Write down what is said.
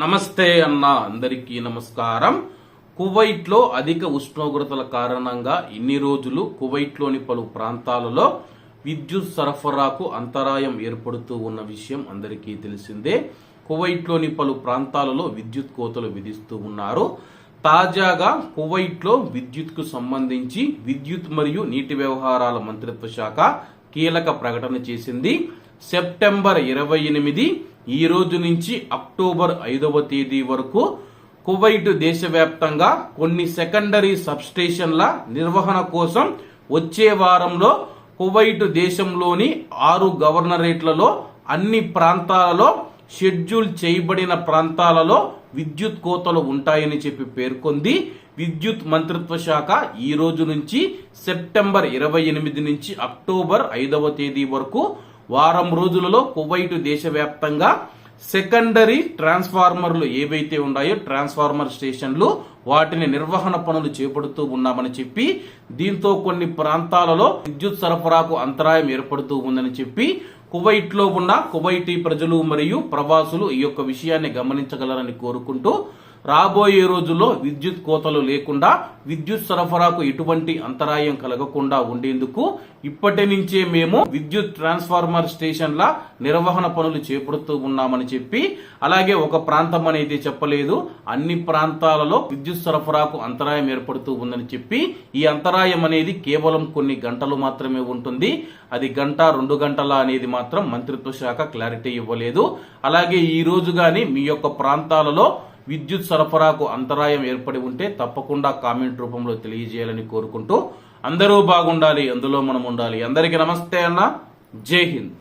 నమస్తే అన్న అందరికీ నమస్కారం. కువైట్లో అధిక ఉష్ణోగ్రతల కారణంగా ఇన్ని రోజులు కువైట్లోని పలు ప్రాంతాలలో విద్యుత్ సరఫరాకు అంతరాయం ఏర్పడుతూ ఉన్న విషయం అందరికీ తెలిసిందే. కువైట్లోని పలు ప్రాంతాలలో విద్యుత్ కోతలు విధిస్తూ ఉన్నారు. తాజాగా కువైట్లో విద్యుత్కు సంబంధించి విద్యుత్ మరియు నీటి వ్యవహారాల మంత్రిత్వ శాఖ కీలక ప్రకటన చేసింది. సెప్టెంబర్ ఇరవై ఎనిమిది ఈ రోజు నుంచి అక్టోబర్ ఐదవ తేదీ వరకు కువైట్ దేశవ్యాప్తంగా కొన్ని సెకండరీ సబ్స్టేషన్ల నిర్వహణ కోసం వచ్చే వారంలో కువైట్ దేశంలోని ఆరు గవర్నరేట్లలో అన్ని ప్రాంతాలలో షెడ్యూల్ చేయబడిన ప్రాంతాలలో విద్యుత్ కోతలు ఉంటాయని చెప్పి పేర్కొంది. విద్యుత్ మంత్రిత్వ శాఖ ఈ రోజు నుంచి సెప్టెంబర్ ఇరవై ఎనిమిది నుంచి అక్టోబర్ ఐదవ తేదీ వరకు వారం రోజులలో కువైట్ దేశవ్యాప్తంగా సెకండరీ ట్రాన్స్ఫార్మర్లు ఏవైతే ఉన్నాయో ట్రాన్స్ఫార్మర్ స్టేషన్లు వాటిని నిర్వహణ పనులు చేపడుతూ ఉన్నామని చెప్పి దీంతో కొన్ని ప్రాంతాలలో విద్యుత్ సరఫరాకు అంతరాయం ఏర్పడుతూ ఉందని చెప్పి కువైట్లో ఉన్న కువైటీ ప్రజలు మరియు ప్రవాసులు ఈ యొక్క విషయాన్ని గమనించగలరని కోరుకుంటూ రాబోయే రోజుల్లో విద్యుత్ కోతలు లేకుండా విద్యుత్ సరఫరాకు ఎటువంటి అంతరాయం కలగకుండా ఉండేందుకు ఇప్పటి నుంచే మేము విద్యుత్ ట్రాన్స్ఫార్మర్ స్టేషన్ల నిర్వహణ పనులు చేపడుతూ ఉన్నామని చెప్పి అలాగే ఒక ప్రాంతం అనేది చెప్పలేదు. అన్ని ప్రాంతాలలో విద్యుత్ సరఫరాకు అంతరాయం ఏర్పడుతూ ఉందని చెప్పి ఈ అంతరాయం అనేది కేవలం కొన్ని గంటలు మాత్రమే ఉంటుంది. అది గంట రెండు గంటల అనేది మాత్రం మంత్రిత్వ శాఖ క్లారిటీ ఇవ్వలేదు. అలాగే ఈ రోజు గాని మీ యొక్క ప్రాంతాలలో విద్యుత్ సరఫరాకు అంతరాయం ఏర్పడి ఉంటే తప్పకుండా కామెంట్ రూపంలో తెలియజేయాలని కోరుకుంటూ అందరూ బాగుండాలి అందులో మనం ఉండాలి. అందరికీ నమస్తే అన్న. జై హింద్.